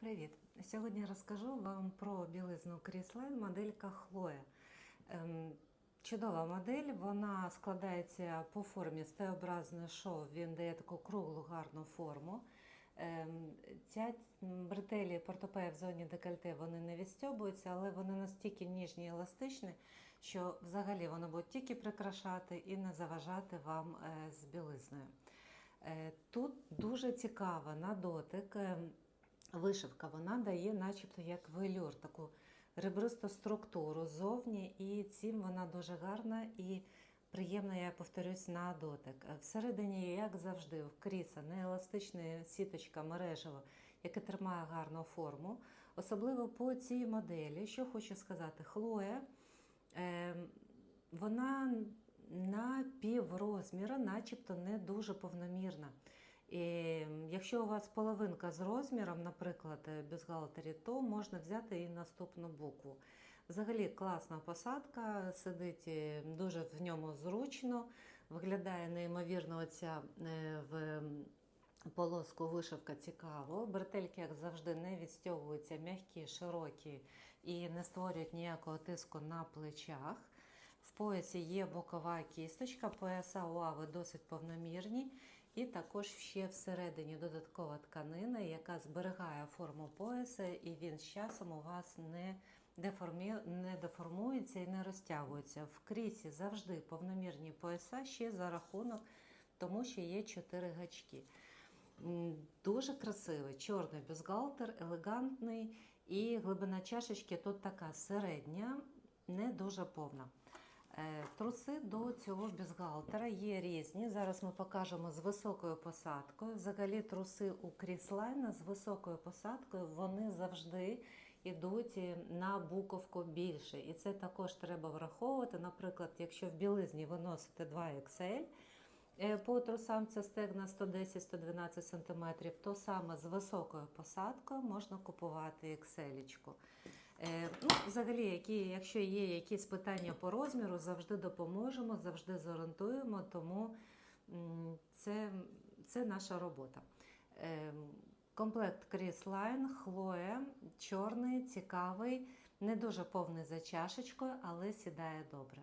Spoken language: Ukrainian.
Привіт! Сьогодні розкажу вам про білизну Кріслайн моделька Хлоя. Ем, чудова модель, вона складається по формі з Т-образний шов, він дає таку круглу гарну форму. Ем, ця бретелі портопея в зоні декольте вони не відстьобуються, але вони настільки ніжні і еластичні, що взагалі вони будуть тільки прикрашати і не заважати вам е, з білизною. Е, Тут дуже цікава на дотик. Вишивка вона дає, начебто, як велюр, таку ребристу структуру ззовні, і цим вона дуже гарна і приємна, я повторюсь, на дотик. Всередині, як завжди, вкріса нееластична сіточка мережево, яке тримає гарну форму. Особливо по цій моделі, що хочу сказати, Хлоя, е, вона на піврозміра, начебто не дуже повномірна. І якщо у вас половинка з розміром, наприклад, е, бюстгальтері, то можна взяти і наступну букву. Взагалі класна посадка, сидить е, дуже в ньому зручно, виглядає неймовірно оця е, в полоску вишивка цікаво. Бретельки, як завжди, не відстягуються, м'які, широкі і не створюють ніякого тиску на плечах. В поясі є бокова кісточка, пояса у Ави досить повномірні. І також ще всередині додаткова тканина, яка зберігає форму пояса, і він з часом у вас не, деформі... не деформується і не розтягується. В крісі завжди повномірні пояса ще за рахунок, тому що є чотири гачки. Дуже красивий чорний бюстгальтер, елегантний, і глибина чашечки тут така середня, не дуже повна. Е, Труси до цього бюстгальтера є різні. Зараз ми покажемо з високою посадкою. Взагалі труси у кріслайна з високою посадкою вони завжди йдуть на буковку більше. І це також треба враховувати. Наприклад, якщо в білизні ви носите 2XL, е, по трусам це стегна 110-112 см, то саме з високою посадкою можна купувати XL. Е, Ну, взагалі, які, якщо є якісь питання по розміру, завжди допоможемо, завжди зорієнтуємо, тому це, це наша робота. Е, Комплект Chris Line, Хлоя, чорний, цікавий, не дуже повний за чашечкою, але сідає добре.